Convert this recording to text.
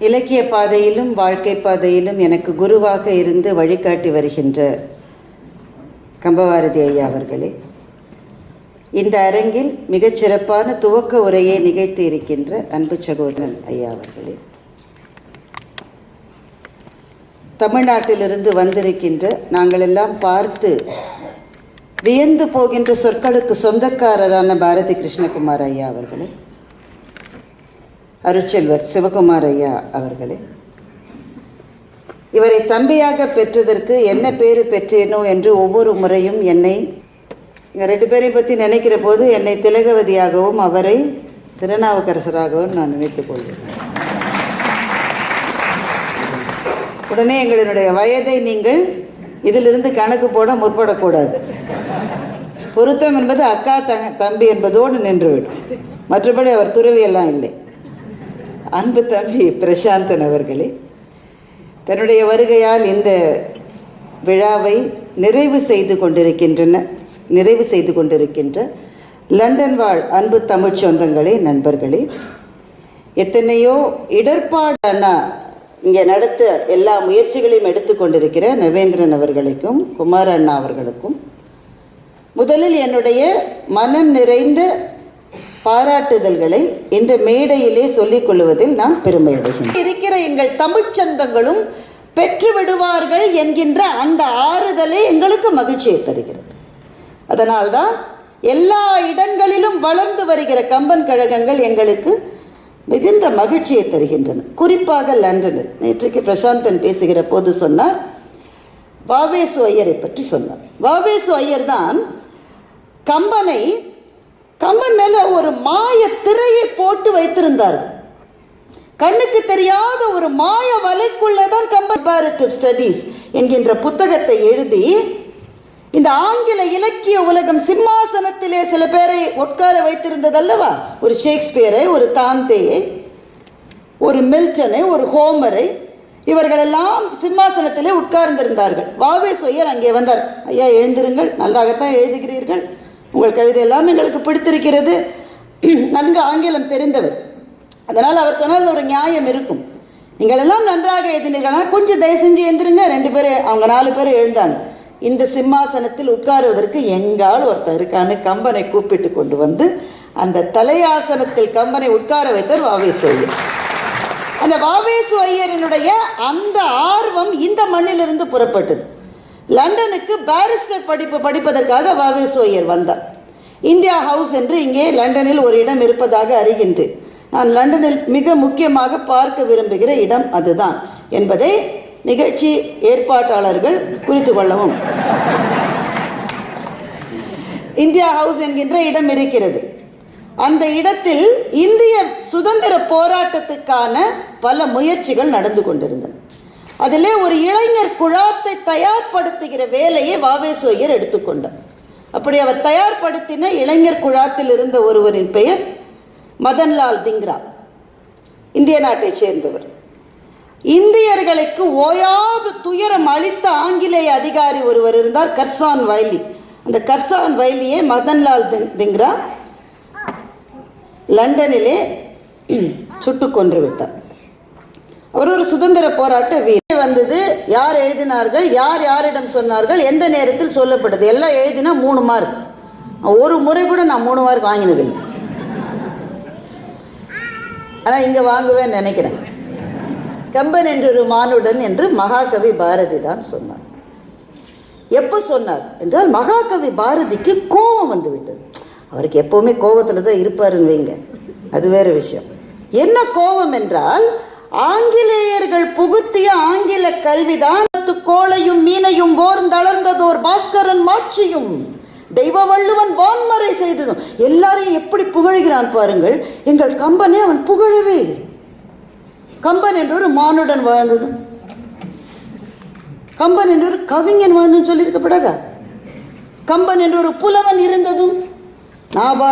இலக்கிய பாதையிலும் வாழ்க்கை பாதையிலும் எனக்கு குருவாக இருந்து வழிகாட்டி வருகின்ற கம்பவாரதி ஐயா அவர்களே இந்த அரங்கில் மிகச்சிறப்பான துவக்க உரையை நிகழ்த்தி இருக்கின்ற அன்பு சகோதரன் ஐயா அவர்களே தமிழ்நாட்டிலிருந்து வந்திருக்கின்ற நாங்களெல்லாம் பார்த்து வியந்து போகின்ற சொற்களுக்கு சொந்தக்காரரான பாரதி கிருஷ்ணகுமார் ஐயா அவர்களே அருட்செல்வர் சிவகுமார் ஐயா அவர்களே. இவரை தம்பியாக பெற்றதற்கு என்ன பேர் பெற்றேனோ என்று ஒவ்வொரு முறையும் என்னை இங்கே ரெண்டு பேரையும் பற்றி நினைக்கிற போது என்னை திலகவதியாகவும் அவரை திருநாவுக்கரசராகவும் நான் நினைத்துக் கொள்வேன் உடனே எங்களுடைய வயதை நீங்கள் இதிலிருந்து கணக்கு போட முற்படக்கூடாது. பொருத்தம் என்பது அக்கா தங்க தம்பி என்பதோடு நின்றுவிடும். மற்றபடி அவர் துறவியெல்லாம் இல்லை. அன்பு தம்பி பிரசாந்தன் அவர்களே தன்னுடைய வருகையால் இந்த விழாவை நிறைவு செய்து கொண்டிருக்கின்றன நிறைவு செய்து கொண்டிருக்கின்ற லண்டன் வாழ் அன்பு தமிழ்ச் சொந்தங்களே நண்பர்களே எத்தனையோ இடர்பாடான இங்கே நடத்த எல்லா முயற்சிகளையும் எடுத்துக்கொண்டிருக்கிற நவேந்திரன் அவர்களுக்கும் குமார அண்ணா அவர்களுக்கும் முதலில் என்னுடைய மனம் நிறைந்த பாராட்டுதல்களை இந்த மேடையிலே சொல்லிக் கொள்வதில் நான் பெருமை அடைகின்றேன் இருக்கிற எங்கள் தமிழ்ச் சொந்தங்களும் பெற்று விடுவார்கள் என்கின்ற அந்த ஆறுதலே எங்களுக்கு மகிழ்ச்சியை தருகிறது. அதனால்தான் எல்லா இடங்களிலும் வளர்ந்து வருகிற கம்பன் கழகங்கள் எங்களுக்கு மிகுந்த மகிழ்ச்சியை தருகின்றன. குறிப்பாக லண்டனில். நேற்றைக்கு பிரசாந்தன் பேசுகிற போது சொன்னார் வாவேசு ஐயரை பற்றி சொன்னார். வாவேசு ஐயர் தான் கம்பனை கம்பன் மேல ஒரு மாய திரையை போட்டு வைத்திருந்தார். கண்ணுக்கு தெரியாத ஒரு மாய வலைக்குள்ளே தான் கம்பேரிட்டிவ் ஸ்டடீஸ் என்கின்ற புத்தகத்தை எழுதி இந்த ஆங்கில இலக்கிய உலகம் சிம்மாசனத்திலே சில பேரை உட்கார வைத்திருந்ததல்லவா? ஒரு ஷேக்ஸ்பியரை ஒரு தாந்தேயை ஒரு மில்டனை ஒரு ஹோமரை இவர்களெல்லாம் சிம்மாசனத்திலே உட்கார்ந்திருந்தார்கள். வாவே சொய்யர் அங்கே வந்தார். ஐயா எழுந்திருங்கள். நல்லாகத்தான் எழுதுகிறீர்கள். உங்கள் கவிதை எல்லாம் எங்களுக்கு பிடித்திருக்கிறது. நன்கு ஆங்கிலம் தெரிந்தவர். அதனால் அவர் சொன்னால் ஒரு நியாயம் இருக்கும். நீங்கள் எல்லாம் நன்றாக எழுதினீர்களா. கொஞ்சம் தயவு செஞ்சு எழுந்திருங்க. ரெண்டு பேர் அவங்க நாலு பேர் எழுந்தாங்க. இந்த சிம்மாசனத்தில் உட்காருவதற்கு எங்கால் ஒருத்தர் இருக்கான்னு கம்பனை கூப்பிட்டு கொண்டு வந்து அந்த தலையாசனத்தில் கம்பனை உட்கார வைத்தார் வாவேசு ஐயர். அந்த வாவேசு ஐயரினுடைய அந்த ஆர்வம் இந்த மண்ணிலிருந்து புறப்பட்டது. லண்டனுக்கு பாரிஸ்டர் படிப்பு படிப்பதற்காக வாவேசு ஐயர் வந்தார். இந்தியா ஹவுஸ் என்று இங்கே லண்டனில் ஒரு இடம் இருப்பதாக அறிகின்றேன் நான் லண்டனில் மிக முக்கியமாக பார்க்க விரும்புகிற இடம் அதுதான் என்பதை நிகழ்ச்சி ஏற்பாட்டாளர்கள் குறித்து கொள்ளவும். இந்தியா ஹவுஸ் என்கின்ற இடம் இருக்கிறது. அந்த இடத்தில் இந்திய சுதந்திர போராட்டத்துக்கான பல முயற்சிகள் நடந்து கொண்டிருந்தன. அதிலே ஒரு இளைஞர் குழாத்தை தயார்படுத்துகிற வேலையை வாவேசோயர் எடுத்துக்கொண்டார். அப்படி அவர் தயார்படுத்தின இளைஞர் குழாத்தில் இருந்த ஒருவரின் பெயர் மதன்லால் திங்ரா இந்திய நாட்டை சேர்ந்தவர். இந்தியர்களுக்கு ஓயாது துயரம் அளித்த ஆங்கிலேய அதிகாரி ஒருவர் இருந்தார் கர்சான் வைலி. அந்த கர்சான் வைலியை மதன்லால் திங்ரா லண்டனிலே சுட்டு கொன்று விட்டார். அவர் ஒரு சுதந்திர போராட்ட வீரர். வந்தது யார் எழுதினார்கள் யார் யாரிடம் சொன்னார்கள் எந்த நேரத்தில் சொல்லப்பட்டது எல்லாம் எழுதினா மூணு மார்க் ஒரு முறை கூட நான் மூணு மார்க் வாங்கினதில்லை. ஆனால் இங்கே வாங்குவேன் நினைக்கிறேன். கம்பன் என்றொரு மானுடன் என்று மகாகவி பாரதி தான் சொன்னார். எப்போ சொன்னார் என்றால் மகாகவி பாரதிக்கு கோபம் வந்து விட்டது. அவருக்கு எப்பவுமே கோபத்தில் தான் இருப்பாருன்னு வைங்க. அது வேறு விஷயம். என்ன கோபம் என்றால் ஆங்கிலேயர்கள் புகுத்திய ஆங்கில கல்விதான். கோளையும் மீனையும் ஓர்ந்தளர்ந்ததோர் பாஸ்கரன் மாட்சியும். தெய்வ வள்ளுவன் வான்மறை செய்ததும். எல்லாரையும் எப்படி புகழ்கிறான் பாருங்கள். எங்கள் கம்பனே அவன் புகழவே கம்பன் என்று ஒரு மானுடன் வாழ்ந்ததும். கம்பன் என்று ஒரு கவிஞன் வாழ்ந்தும் சொல்லியிருக்கப்படாதா? கம்பன் என்று ஒரு புலவன் இருந்ததும். நாபா